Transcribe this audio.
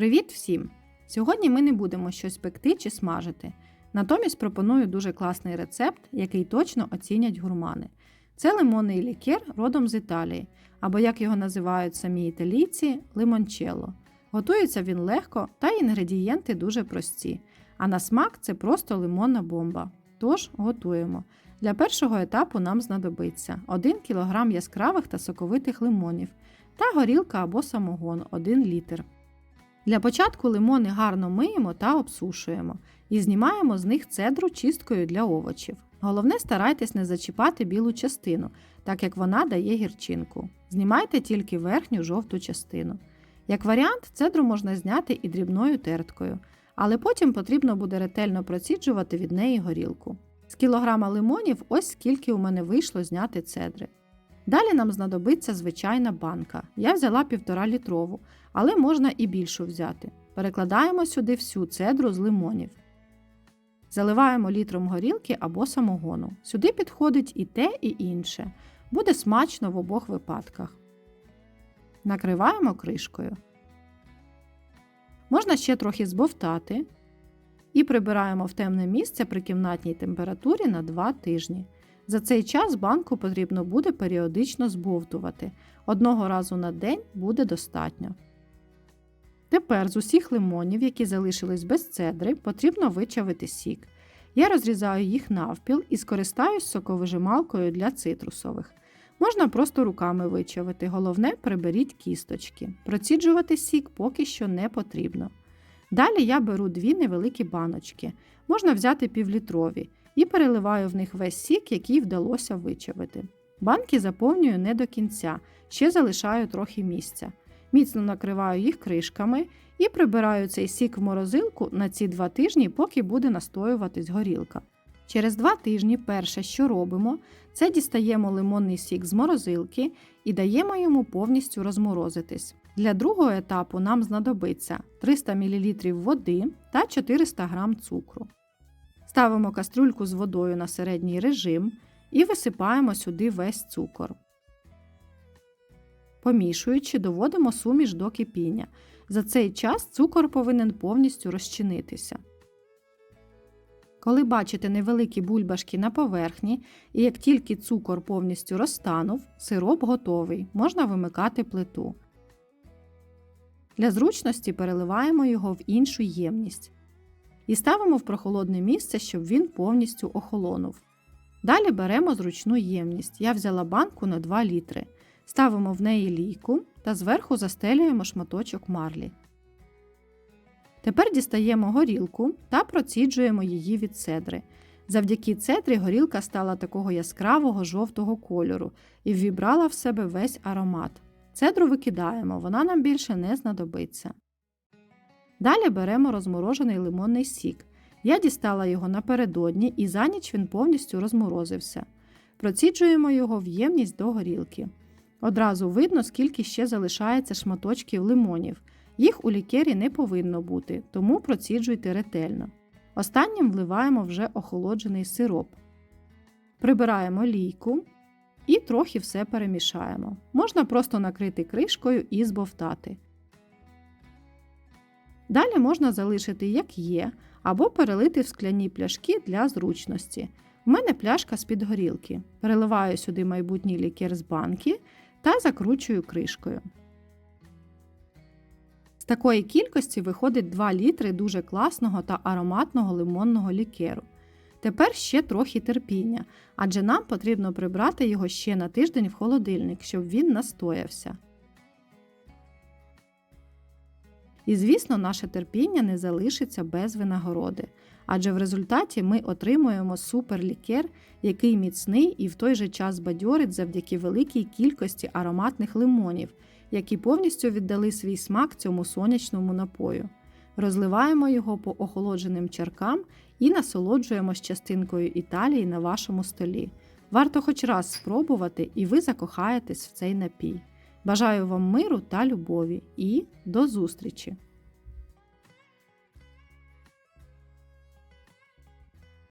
Привіт всім! Сьогодні ми не будемо щось пекти чи смажити. Натомість пропоную дуже класний рецепт, який точно оцінять гурмани. Це лимонний лікер родом з Італії, або як його називають самі італійці лимончелло. Готується він легко та інгредієнти дуже прості. А на смак це просто лимонна бомба. Тож готуємо. Для першого етапу нам знадобиться 1 кг яскравих та соковитих лимонів та горілка або самогон 1 літр. Для початку лимони гарно миємо та обсушуємо і знімаємо з них цедру чисткою для овочів. Головне старайтесь не зачіпати білу частину, так як вона дає гірчинку. Знімайте тільки верхню жовту частину. Як варіант, цедру можна зняти і дрібною терткою, але потім потрібно буде ретельно проціджувати від неї горілку. З кілограма лимонів ось скільки у мене вийшло зняти цедри. Далі нам знадобиться звичайна банка. Я взяла 1,5 літрову, але можна і більшу взяти. Перекладаємо сюди всю цедру з лимонів. Заливаємо літром горілки або самогону. Сюди підходить і те, і інше. Буде смачно в обох випадках. Накриваємо кришкою. Можна ще трохи збовтати. І прибираємо в темне місце при кімнатній температурі на 2 тижні. За цей час банку потрібно буде періодично збовтувати. Одного разу на день буде достатньо. Тепер з усіх лимонів, які залишились без цедри, потрібно вичавити сік. Я розрізаю їх навпіл і скористаюсь соковижималкою для цитрусових. Можна просто руками вичавити, головне приберіть кісточки. Проціджувати сік поки що не потрібно. Далі я беру дві невеликі баночки, можна взяти півлітрові, і переливаю в них весь сік, який вдалося вичавити. Банки заповнюю не до кінця, ще залишаю трохи місця. Міцно накриваю їх кришками і прибираю цей сік в морозилку на ці два тижні, поки буде настоюватись горілка. Через два тижні перше, що робимо, це дістаємо лимонний сік з морозилки і даємо йому повністю розморозитись. Для другого етапу нам знадобиться 300 мл води та 400 г цукру. Ставимо каструльку з водою на середній режим і висипаємо сюди весь цукор. Помішуючи, доводимо суміш до кипіння. За цей час цукор повинен повністю розчинитися. Коли бачите невеликі бульбашки на поверхні, і як тільки цукор повністю розтанув, сироп готовий, можна вимикати плиту. Для зручності переливаємо його в іншу ємність і ставимо в прохолодне місце, щоб він повністю охолонув. Далі беремо зручну ємність. Я взяла банку на 2 літри. Ставимо в неї лійку та зверху застелюємо шматочок марлі. Тепер дістаємо горілку та проціджуємо її від цедри. Завдяки цедрі горілка стала такого яскравого жовтого кольору і ввібрала в себе весь аромат. Цедру викидаємо, вона нам більше не знадобиться. Далі беремо розморожений лимонний сік. Я дістала його напередодні і за ніч він повністю розморозився. Проціджуємо його в ємність до горілки. Одразу видно, скільки ще залишається шматочків лимонів. Їх у лікері не повинно бути, тому проціджуйте ретельно. Останнім вливаємо вже охолоджений сироп. Прибираємо лійку і трохи все перемішаємо. Можна просто накрити кришкою і збовтати. Далі можна залишити як є, або перелити в скляні пляшки для зручності. У мене пляшка з-під горілки. Переливаю сюди майбутній лікер з банки та закручую кришкою. З такої кількості виходить 2 літри дуже класного та ароматного лимонного лікеру. Тепер ще трохи терпіння, адже нам потрібно прибрати його ще на тиждень в холодильник, щоб він настоявся. І, звісно, наше терпіння не залишиться без винагороди, адже в результаті ми отримуємо суперлікер, який міцний і в той же час бадьорить завдяки великій кількості ароматних лимонів, які повністю віддали свій смак цьому сонячному напою. Розливаємо його по охолодженим чаркам і насолоджуємось частинкою Італії на вашому столі. Варто хоч раз спробувати, і ви закохаєтесь в цей напій. Бажаю вам миру та любові і до зустрічі!